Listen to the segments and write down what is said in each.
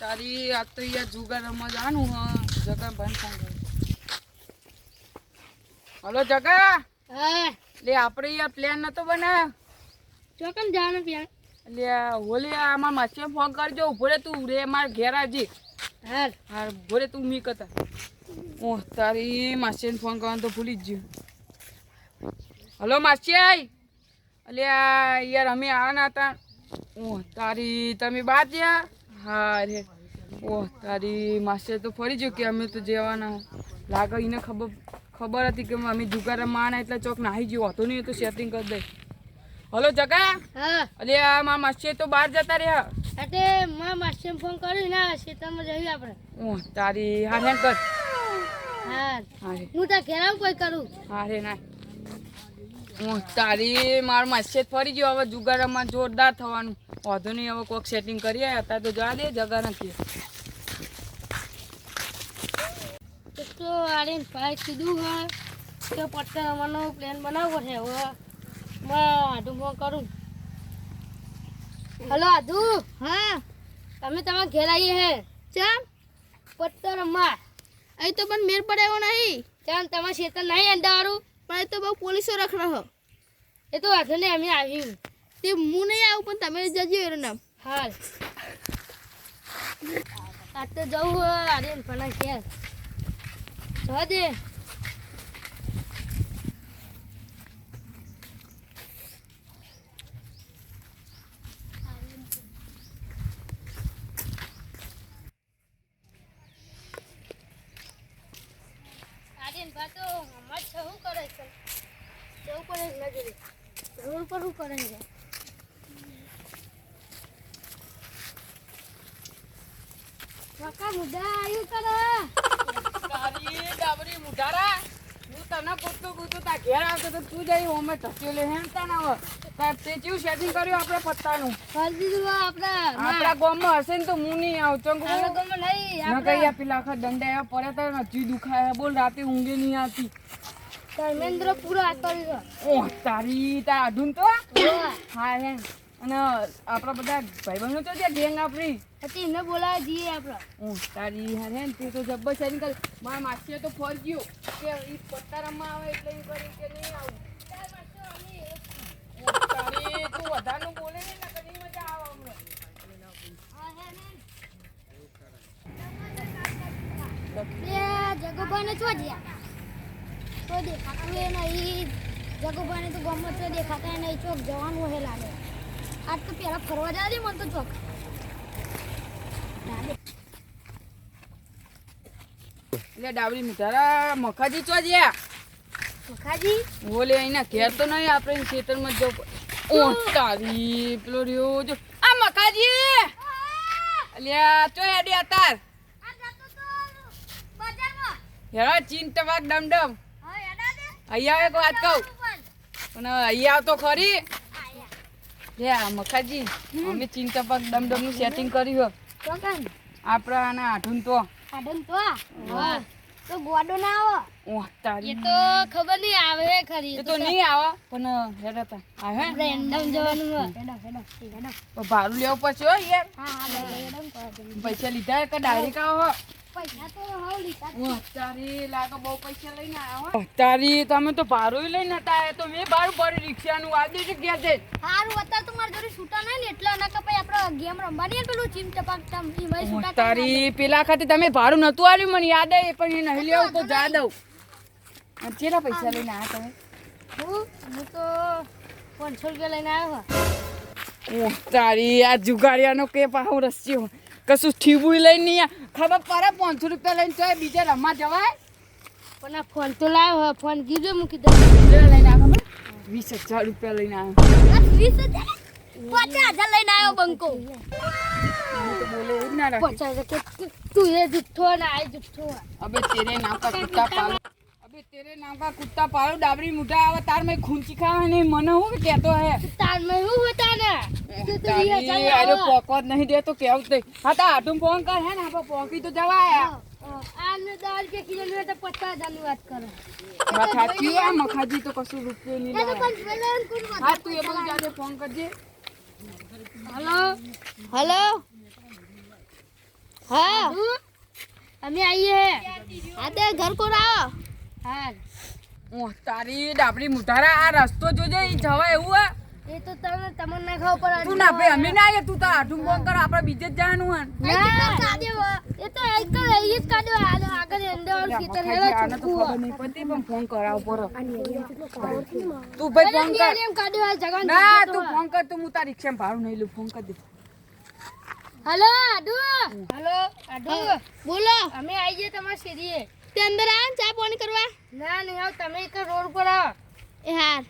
તારી આ તો યાર જુગાર રમવા જવાનું હ. જગા બંધ થઈ હલો જગા. લે આપણે યાર પ્લાન નતો બનાવ્યો? ચોકમ જવાનું પ્લાન લે હોલી આમાં માસીએ ફોન કરજો. ઊભો રે તું રે માર ઘેર આવજે. હાલ. હાલ ઊભો રે તું મી કતા ઓહ તારી માસીને ફોન કરવાનું તો ભૂલી જ ગયો. હલો માસી આઈ અલ્યા યાર અમે આવવાના હતા. ઓહ તારી તમે બાદ ગયા? હા. રે ઓહ તારી માસ્ટર તો ફરી જો કે અમે તો જવાના લાગે એને ખબર ખબર હતી કે અમે જુગારા માણા એટલે ચોક નાહી ગયો હતો નહીં તો સેટિંગ કરી દે. હલો જગા હા. આ મા માસ્ટર તો બહાર જતા રહ્યા. એટલે મા માસ્ટર ફોન કર્યો ના ખેતરમાં જઈએ આપણે. ઓહ તારી હા હેન કર. હા. હા તો ઘેરાવ કોઈ કરું? હા રે ના. હું તારી મારો માસે ફરી ગયો હવે જુગારામાં જોરદાર થવાનું. વાંધો નહીં હવે કોઈક સેટિંગ કરીએ અત્યારે તો જવા દે જગા નથી. તો આરે ભાઈ કીધું હોય કે પટ્ટા રમવાનો પ્લાન બનાવવો છે હવે. મેં આધુ ફોન કરું. હલો આધુ હા. તમે તમારા ઘેર આવીએ હે. ચમ પટ્ટા રમવા અહીં તો પણ મેર પડે એવો નહીં. ચમ તમારા ખેતર નહીં અંડાવાળું પણ એ તો બહુ પોલીસો રખડો એ તો વાંધો નહીં અમે આવ્યું તે હું નહીં આવું પણ તમે જજો એનું નામ. હા આ તો જવું આર્યન પણ ઘેર જવા દે. આર્યન હમણાં શું કરે છે. જવું પડે છે નજરે રોડ પર શું કરે છે કાકા મુદ્દા આયુ કરે. તારી ડાબરી મુઢારા હું તને પૂછતો પૂછતો તા ઘેર આવતો તો તું જઈ હોમે ઢસ્યો લે હેમ તા ના તાર તે કેવું સેટિંગ કર્યું આપણે પત્તાનું. ફરી દીધું આપણે આપણા ગામમાં હશે ને તો હું નહીં આવતો આપણા ગામમાં નહીં આપણે કઈ પેલા આખા દંડા એવા પડ્યા તા નથી દુખાયા. બોલ રાતે ઊંઘે નહીં આવતી. ધર્મેન્દ્ર પૂરો આતો છે. ઓહ તારી તાર આધુન તો હા. હા. હે અને આપણા બધા ભાઈબંધો તો ત્યાં ગેંગ આપણી હતી એને બોલાવે જઈએ આપણે. ઓહ તારી હા હે ને તે તો જબ્બર છે નીકળ મારા માસીએ તો ફોર ગયો કે ઈ પત્તા રમવા આવે એટલે ઈ કરી કે નહીં આવું. ઓહ, તારી તું વધારનું બોલે ને એટલે મજા આવે હમણાં જગોભાઈને છો જ્યાં? તો દેખાતા નહીં. જગોભાઈને તો ગમે છો દેખાતા નહીં. ચોક જવાનું હે લાગે. આજ તો પેલા ફરવા જાય દે મને તો ચોક. એટલે ડાબરી મીઠારા મખાજી ચો જ્યા? મખાજી? બોલે અહીંના ઘેર તો નહીં આપણે ખેતરમાં જવું પડે. તારી પેલો રહ્યો. જો આ મખાજી! અલ્યા ચો હેડી અતાર હેરા ચીન ટવાક ડમ ડમ અહીંયા એક વાત કહું? પણ અહીંયા આવતો ખરી? લે આ મખાજી અમે ચિંતા ડમ ડમનું સેટિંગ કર્યું હો ચોકન આપણા આને આઠું તો? આડન તો તો ગોડો ના આવે. ઓહ તારી એ તો ખબર નહીં આવે ખરી. એ તો નહીં આવે પણ હેડા તા. આ હે. રેન્ડમ જવાનું હોય. હેડો હેડો હેડો. ભાડું લેવું પડશે હો યાર. હા હા રેન્ડમ પૈસા લીધા કે ડાયરેક્ટ આવો તારી બહુ પૈસા લઈને આવ્યા હો. તારી તમે તો ભાડું લઈને નતા તો મેં ભાડું ભરી રિક્ષાનું દેજો ઘેર જઈને. હારું અત્યારે તો મારે જોડે છૂટા નહીં ને એટલે એના કપાઈ આપણે ગેમ રમવાની ને પેલું ચીમ ટપાક ટમ તારી પેલા ખાતે તમે ભાડું નતું આવ્યું મને યાદ આવે પણ એ નહીં લેવું તો જા દઉં કેટલા પૈસા લઈને આવ્યા તમે? હું? હું તો પાંચસો રૂપિયા લઈને આવ્યો. તારી આ જુગાડિયાનો કે પાહુ રસ્યો. કશું ઠીબું લઈને નહીં આ. ખબર પડે પાંચસો રૂપિયા લઈને તો બીજે રમવા જવાય? પણ આ ફોન તો લાવ્યો ફોન ગીજો મૂકી દઉં. લઈને આવ્યા ખબર? વીસ હજાર રૂપિયા લઈને આવ્યો વીસ હજાર? પચાસ હજાર લઈને આવ્યો બંકો. પચાસ તું એ જુઠ્ઠો ને આ જુઠ્ઠો. અબે તેરે ના પાલો અબે તેરે નામ કા કુત્તા પાળો ડાબરી મુઠા આવે તાર મે ખૂંચી ખા નહીં મને હું કેતો હે? તાર મે હું હતા ને તું તો તારી આરે જ નહીં દેતો કેવું તે હા તા આટું ફોન કર હે ને આપણે પોકી તો જવાય. આને દાળ કે કિલો લે તો પચાસ હજારની વાત કરો. સાચી આ મખાજી તો કશું રૂપિયો નહીં લાવે. હા તું એ બધું જાતે ફોન કરજે. હલો? હલો? હા. અમે આઈએ હે. આ તે ઘર કો આવો? હા ઓહ તારી ડાબડી મુઠારા આ રસ્તો જોજે ઈ જવા એવું હે? એ તો તમને તમને ના ખબર પડે તું ના ભાઈ અમે ના આવીએ તું તાર આઠું ફોન કર આપણે બીજે જ જવાનું હે એ તો એક તો લઈ જ કાઢ્યો હાલ આગળ અંદર ખેતર હેલો આને તો ખબર નહીં પડતી પણ ફોન કરાવ પર તું ભાઈ ફોન કર. એમ કાઢ્યો આ જગન ના તું ફોન કર તું હું તાર રિક્ષામાં ભાડું નહીં લઉં ફોન કર દે. હલો આડુ. હલો આડુ. બોલો. અમે આવી જઈએ તમારા શેરીએ. તે અંદર આ ચા પાણી કરવા. ના નહીં આવ તમે એક રોડ પર આવ. એ હાર.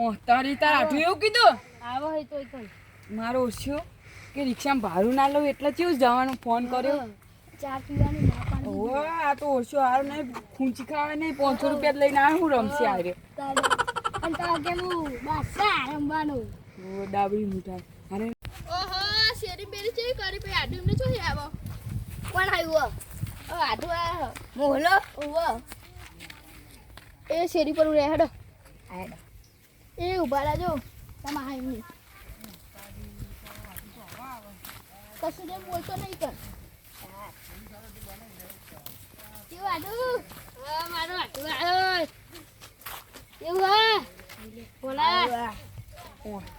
ઓહ તારી તાર આઠું એવું કીધું? આવો હોય તો કોઈ. મારો ઓછો કે રિક્ષામાં ભાડું ના લઉં એટલે ચેવું જવાનું? ફોન કર્યો? ચા પીવાની ના ઓહ આ તો ઓછો હાર નહીં. ખૂંચી ખાવે નહીં પાંચસો રૂપિયા લઈને આ હું રમશે આરે અને તો કે હું રમવાનું. ઓ ડાબડી મુઠાઈ. અરે ઓહો શેરી બેરી છે કરી? પે આડુ ને ચોહી આવો. કોણ આવ્યો? આડુ આ મોહલો ઓવો એ શેરી પર ઉરે હેડો હેડો એ ઊભા રાજો તમા હાઈ કશું જેમ બોલતો નહીં કર કેવું આડુ આ મારો આડુ આવ્યો કેવું હા બોલા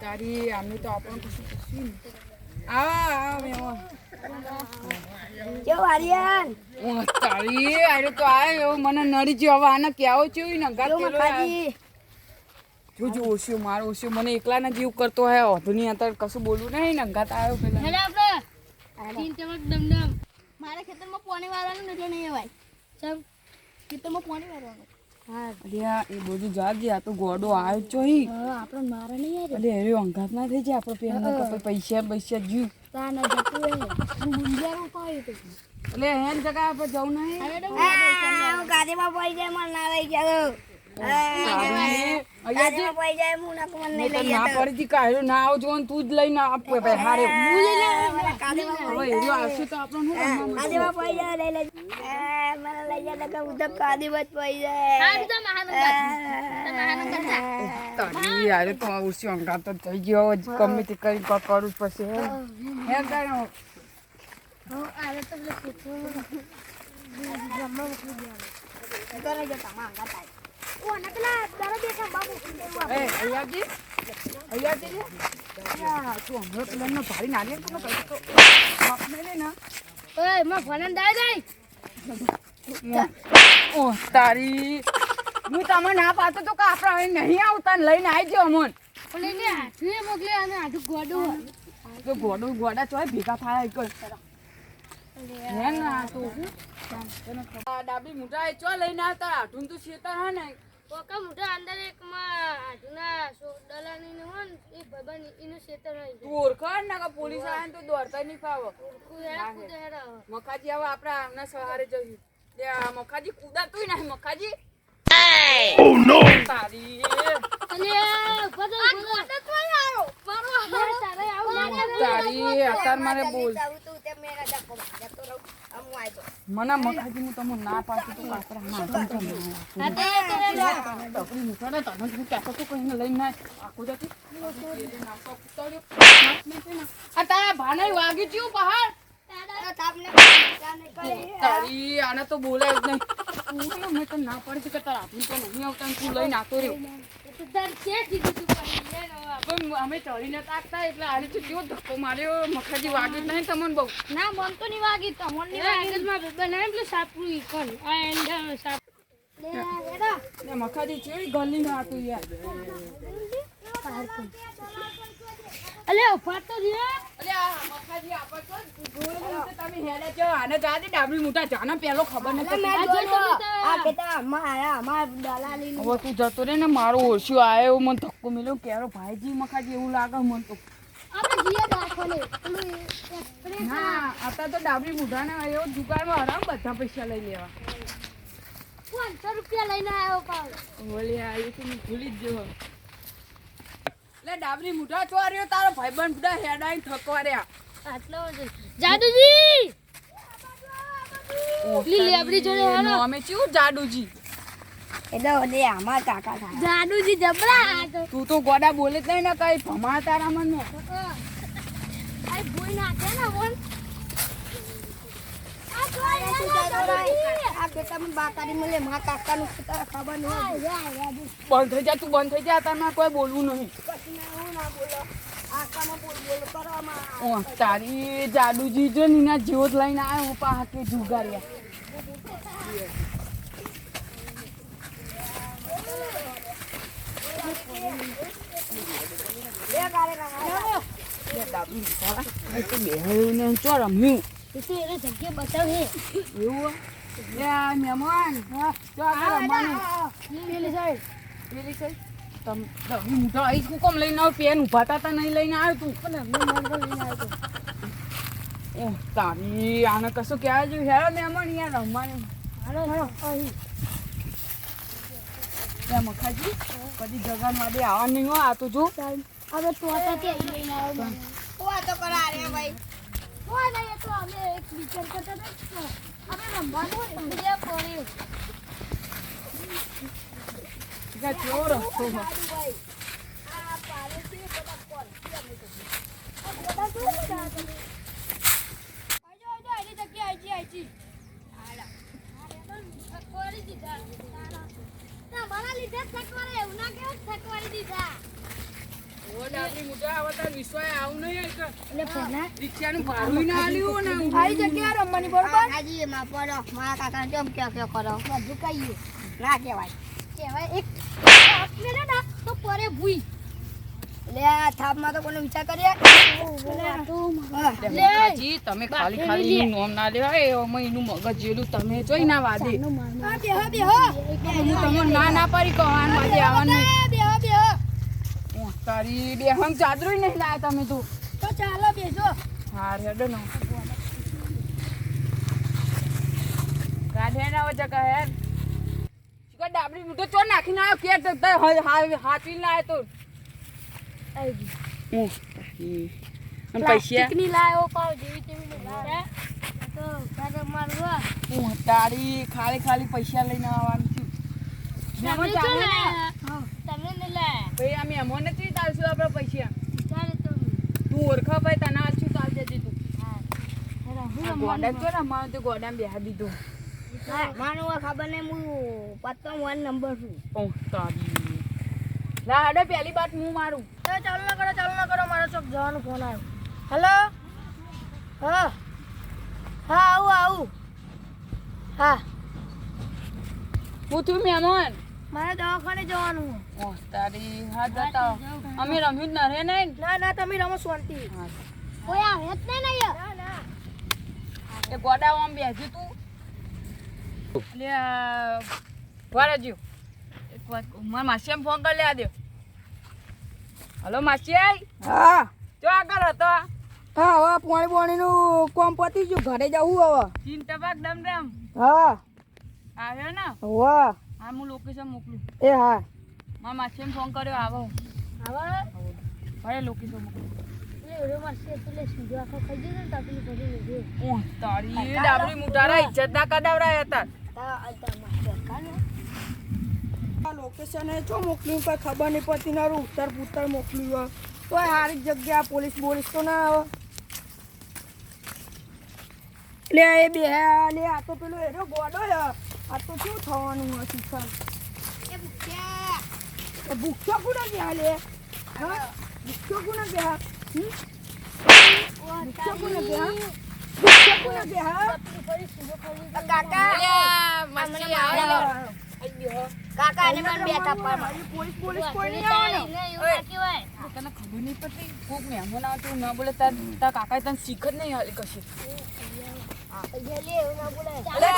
તારી આમને તો આપણને કશું પૂછ્યું આવા. આવા મેવા કેવું આર્યન? ઓહ તારી આરે તો આયો મને નડી ગયો. હવે આને કેવો છે ને? ગાત જો જો મારો ઓછો મને એકલાના જીવ કરતો હે. કશું બોલવું નહીં ને. અંગાત આવ્યો પેલા. હેલો આપણે તીન ચમક ડમડમ. મારા ખેતરમાં પાણી વાળવાનું એટલે નહીં અવાય. ચમ ખેતરમાં પાણી વાળવાનું. હા. એ બધું જાગજે આ તો ગોડો આવ્યો છો હી આપણે મારા નહીં અરે અરે અંગાત ના થઈ જાય આપણે પૈસા પૈસા જીવ. તા ના જતું હે હું ગુંજારું પાયું તો એટલે હેન જગા આપણે જવું નહીં? હું ગાડીમાં પડી જાય મને ના લઈ જાવ તને અંગાત થઈ ગયો ગમે તે કરી કરું કરવું ભારી નારિયેળ તો કઈ તો બાપ ને લે ને. ઓયમાં ફોન દાઈ દઈ ઓહ તારી. હું તમે ના પાતો તો કાપડા નહીં આવતા લઈને આવી જાઓ અમોન. લઈને હાથુએ મોકલે અને હાથું ગોડો. તો ગોડું ગોડા ચોય ભેગા થાય એક હે ના તો આ ડાબી મુઠાઈ ચો લઈને આવતા આઠું તો શેતા હે ને. કોકા મોટા અંદર એક માં હાથના દલાની ને હોય ને એ ભગવાન એનું ક્ષેત્ર હોય તું ઓળખાણ ના કે પોલીસ આવે તો દોડતા નહીં ફાવો. મખાજી હવે આપણે આમના સહારે જઈએ. લે આ મખાજી કુદાતું ના મખાજી. તારી અને બધો ગોડો તો આયો મારો તારે આવું તારી અત્યારે મારે બોલ. મને મખાજી હું તમને ના પાડતું. તો આપણે ના તકડી મુઠાને તને તું કહેતો તો કહીને લઈને ના આખો જતી. આ તારા ભાને વાગી ગયું બહાર. તારી આને તો બોલાય જ નહીં. તું મેં તો ના પાડી છે કે તારા હાથની તો નહીં આવતા તું લઈને આતો રહ્યો. છે પણ અમે ચડીને તાકતા એટલે આને તો કેવો ધક્કો માર્યો મખાજી વાગી જ નહીં તમને બહુ. ના મન તો નહીં વાગી તમને નહીં વાગી માં ના પેલું સાપરું ઈ આ એન્ડ સાપ લે મખાજી છે ગલી ના હતું યાર. અલે ઊભા તો દે અલે આ મખાજી આપર તો ગોળ તમે હેડે છો. આને જાતે ડાબડી મોટા જાને પેલો ખબર નથી તો. દલાલી હવે તું જતો રે ને મારો ઓછો આવ્યો મને ધક્કો મળ્યો. કેરો ભાઈજી મખાજી એવું લાગે મને તો. ના અત્યારે તો ડાબલી મોઢાને એવો દુકાનમાં હરામ બધા પૈસા લઈ લેવા. પાંચસો રૂપિયા લઈને આવ્યો પાવ બોલે આ એ હું ભૂલી જ ગયો. એટલે ડાબરી મોઢા ચોર્યો તારો ભાઈબંધ બધા હેડાઈ થકવા રહ્યા આટલો જાદુજી! લીલી આપણી જોડે હાલો. અમે ચીવું જાડુજી. એટલે ઓલે આમાં કાકા થાય. જાડુજી જબરા તું. તો ગોડા બોલે જ ને કઈ ભમા તારા મન નો આઈ ભૂલ ના કે ને બોલ બંધ થઈ જા તું બંધ થઈ જા તારે કોઈ બોલવું નહીં. ના બોલો ઓ તારી જાદુજી જો નીના જેવો જ લઈને આવ્યો હું પા હાથે જુગાર્યા મહેમાન પેલી સાઈડ. પેલી હું તો અહીં શું કોમ લઈને આવ્યો પેન ઊભા તા નહીં લઈને આવ્યો તું. પણ લઈને આવ્યો તારી આને કશું કહેવા જેવું હેરો મહેમાન યાર રમવાનું. હાલો હાલો મખાજી કદી જગન વાદે આવવા નહીં હોય આ તો જો. હવે તું હતા તે લઈને આવ્યો ઓ તો કરા રે ભાઈ નહીં તો અમે એક વિચાર કરતા હતા. અમે રમવાનું હોય બીજા પડ્યું કે. કેવો રસ્તો ના આલ્યું ને આવી જગ્યા રમવાની બરોબર? કાકાજી એમાં પડો મારા કાકા કેમ ક્યાં ક્યાં કરો? બધું ના કહેવાય. કહેવાય એક ના ભૂઈ. લે આ થાપમાં તો કોનો વિચાર કરીએ લે. જી તમે ખાલી ખાલી નું નામ ના લેવાય. એમાં એનું મગજ જેલું તમે જોઈ ના વાદે. હા, બેહો બેહો હું. તમને ના ના પાડી કહેવાનું વાદે આવવાનું. નહીં. બેહો બેહો ઓ, તારી હમ ચાદરું નહીં લાયા તમે તો. તો ચાલો બેસો. હા રેડો ને. ગાઢે ના વજે કહે શીખર ડાબડી મૂઠો ચો નાખીને આવ્યો? કે હ- હા- હાચવીને લાયો તો. તારી. પૈસા? ચીકની પાવ જેવી તેવી તો તારે તારી ખાલી ખાલી પૈસા લઈને આવવાનું હા. ગોડા બેહા દીધું. માનું ખબર નહીં હું પત્તો વન નંબર છું. ઓ તારી લા પહેલી બાત હું મારું. એ ચાલુ ના કરો ચાલુ ના કરો મારો ચોક જવાનો ફોન આવ્યો. હેલો હા. હા આવું આવું. હા. હું થયું મહેમાન? મારે દવાખાને જવાનું ઓ તારી હા જતા અમે રમ્યું જ ન રે નહીં ના? ના તમે રમો શાંતિ. કોઈ આવે જ નહીં નહીં ના ના. એ ગોડા આમ બેસી તું. વારાજી એક વાત મારા માસી એમ ફોન કરી લે દે. હલો માસી. હા. જો આગળ હતો. હા હવે પાણી કોમ પતી ગયું. ઘરે જવું હવે. ચીન ટપાક ડમ ડમ હા. આવ્યો ને? વાહ હા હું લોકેશન મોકલું. એ હા. મારા માસી ફોન કર્યો આવો. આવો. ભલે લોકેશન મોકલું. તારી ડાબરી મુટારા ઇજ્જત ના આવે. લે ગોડો આ શું થવાનું એ ભૂખ્યો કોને ગયા લે? ભૂખ્યો કોને ગયા? હમ? ભૂખ્યો કોને ગયા ભૂખ્યો કોને ગયા કાકા આવે ને પણ બેઠા પણ પોલીસ પોલીસ કોઈ નહીં આવે તને ખબર નહીં પડતી કોક મહેમાન આવતું ના બોલે તાર તાર કાકા તને શીખ જ. નહીં હાલી કશી અલે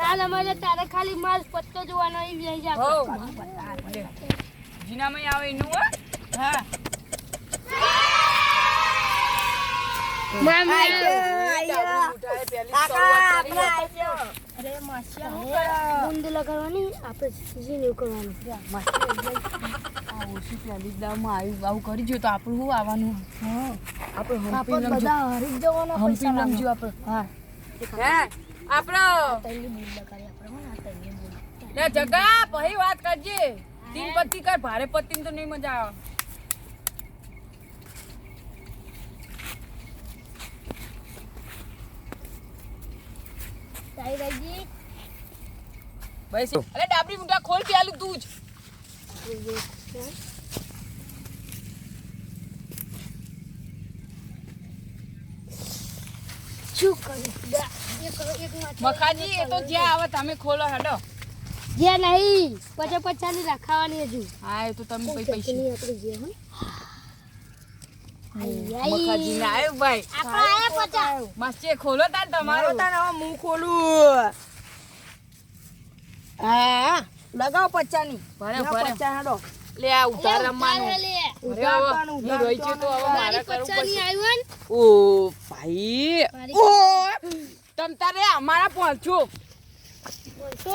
ના ના તારે ખાલી માલ પત્તો જોવાનો એ બેસી જા. હો જીનામાં આવે એનું હો? આપડે આપણે જગા પછી વાત કરજે. તીન પત્તી કર ભારે પત્તી તો નહીં મજા આવે. અરે ડાબરી મુઠા ખોલ પેલું તું જ. શું કરું? મખાજી એ તો જ્યાં આવે તમે ખોલો હેડો. જે નહીં પચાસ પચાસની રાખાવાની હજુ. હા એ તો તમે કઈ પૈસા. આપણે જે હોય મખાજી ને આવ્યો ભાઈ. આપણે આયા પચાસ માસ્ટર ખોલો તાર તમારો. હું ખોલું. હા લગાવ પચાની ભરે ભરે. પચા હેડો. લે આ ઉતાર રમવાનું. ઉતારવાનું, હું રોઈ છું તો હવે મારે મારી કરવું ની આવ્યું ઓ ભાઈ. ઓ. તમ તારે અમારા પહોંચો. બોલતો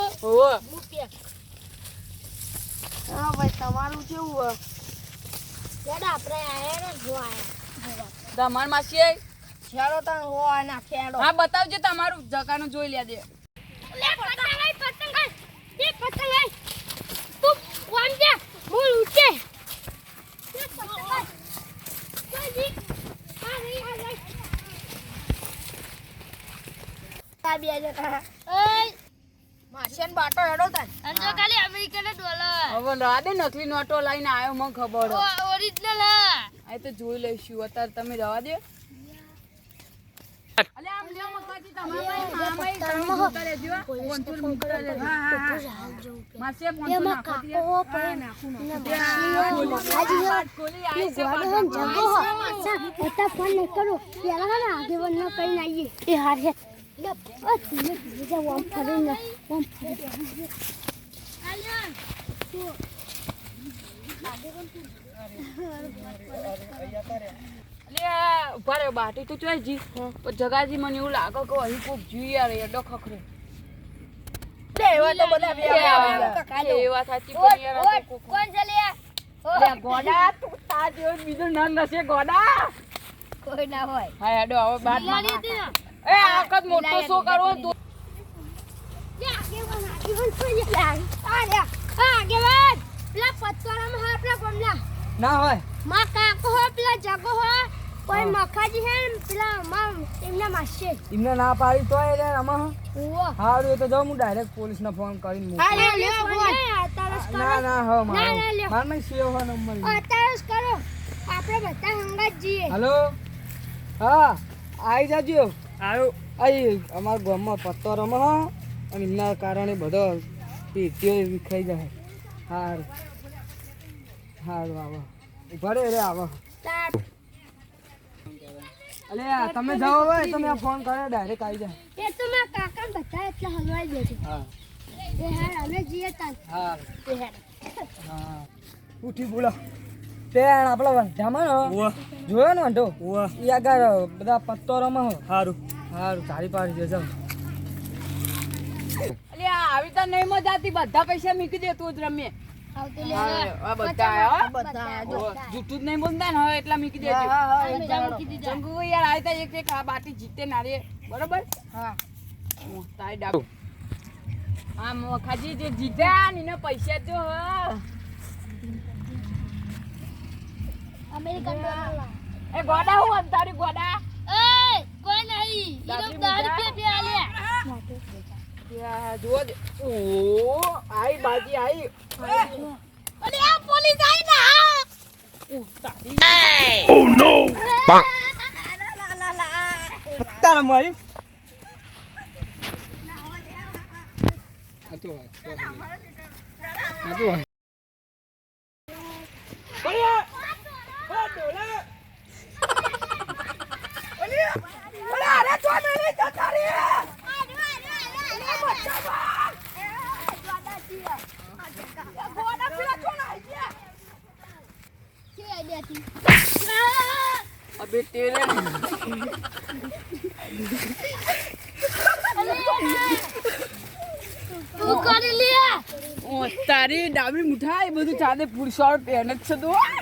હા ભાઈ તમારું કેવું લેડા આપણે આયા ને જો આયા. તમાર માસી છેડો તને હોય ના ખેડો હા બતાવજો તમારું. જગાનું જોઈ લે દે. લે પતંગ આઈ પતંગ તે પતંગ તું વામ જા મૂળ ઉઠે. પતંગ કોઈ જી આ બે જતા ઓય. માસિયાન બાટો હેડો તાન અંજો ખાલી અમેરિકન ડોલર. હવે રવા નકલી નોટો લઈને આવ્યો મને ખબર ઓ ઓરિજિનલ હા. આ તો જોઈ લઈશું અત્યારે તમે રવા દે. અલે આમ લ્યો મકાજી તમારા ભાઈ તમે મૂકતા રહેજો, હો. ફોનથી મૂકતા હા, હા, હા. માસી, દે. કાકો હા, નાખું, નાખું. ના મકાજી, વાત ખોલી, આઈ છે, વાત ખોલી. મોટા ફોન ન કરો પેલા હે ને ન કઈ નાઈએ એ હાર. હે બીજા વમ ફરે ને વમ ફરે અલે, ઊભા રહ્યો, બાટી તો ચોય જી. પણ જગાજી મને એવું લાગે કે અહીં કોક જોઈએ રે એડો ખખરે. એવા તો બધા સાચી પણ યાર કોણ છે લે? ગોડા તું તા જેવો બીજો નામ નશે ગોડા. કોઈ ના હોય. હા એડો હવે બાદ ને? એ આ મોટો શો હા ગમલા ના હોય. માં કાકો હો પેલા જગો હો કોઈ મખાજી હે પેલા માં એમના માસે. એમને ના પાડી તો આમાં હારું એ તો જાઉં હું ડાયરેક્ટ પોલીસને ફોન કરીને મૂકું. હા લે લે ફોન તારસ કરો. ના ના ના, લ્યો. મારે સેવ હોય નંબર તારસ કરો. આપણે બધા હંગાત જઈએ હલો? હા આવી જાજો. આવ્યો અહીં અમારા ગામમાં પત્તો રમે અને એમના કારણે બધો પેટીઓ વિખાઈ જાય. હાર. હારું આવો. ઊભા રે રે આવો. અલે તમે જાઓ હવે તમે આ ફોન કર્યો ડાયરેક્ટ આવી જાય એ તો મારા કાકા બધા એટલે હલવાઈ દેશે હા. એ હાર અમે જીએ તાર. હા. એ હાર હા. ઉઠી બોલો. પેણ આપણા વંઢામાં જોયો ને વંઢો? ઈ આગળ બધા પત્તો રમે હો સારું તારી પાડી દેજો અલે આવી તો નહીં મજા આવતી. બધા પૈસા મૂકી દે તું જ રમીએ આવતી લે. આ બધા આયા હો. બધા જૂઠું જ નહીં બોલતા ને હવે એટલા મૂકી દેજો. ચંગુ યાર આવી તા એક એક આ બાટી જીતે નારે બરોબર? હા. હું તારી ડાબ. આ મોખાજી જે જીત્યા ને એના પૈસા જો હો. American dollar. એ ગોડા હું આમ તારી ગોડા? એય કોઈ નહીં. તો 10 મૂકા. રૂપિયા બે જુઓ દે. ઓ આઈ બાજી આઈ. અલે આ પોલીસ આવી ના. તારા. મારી. કે આઈડિયા થી અબે તેરે ચાલે પુરુષો પહેને જ છે તું.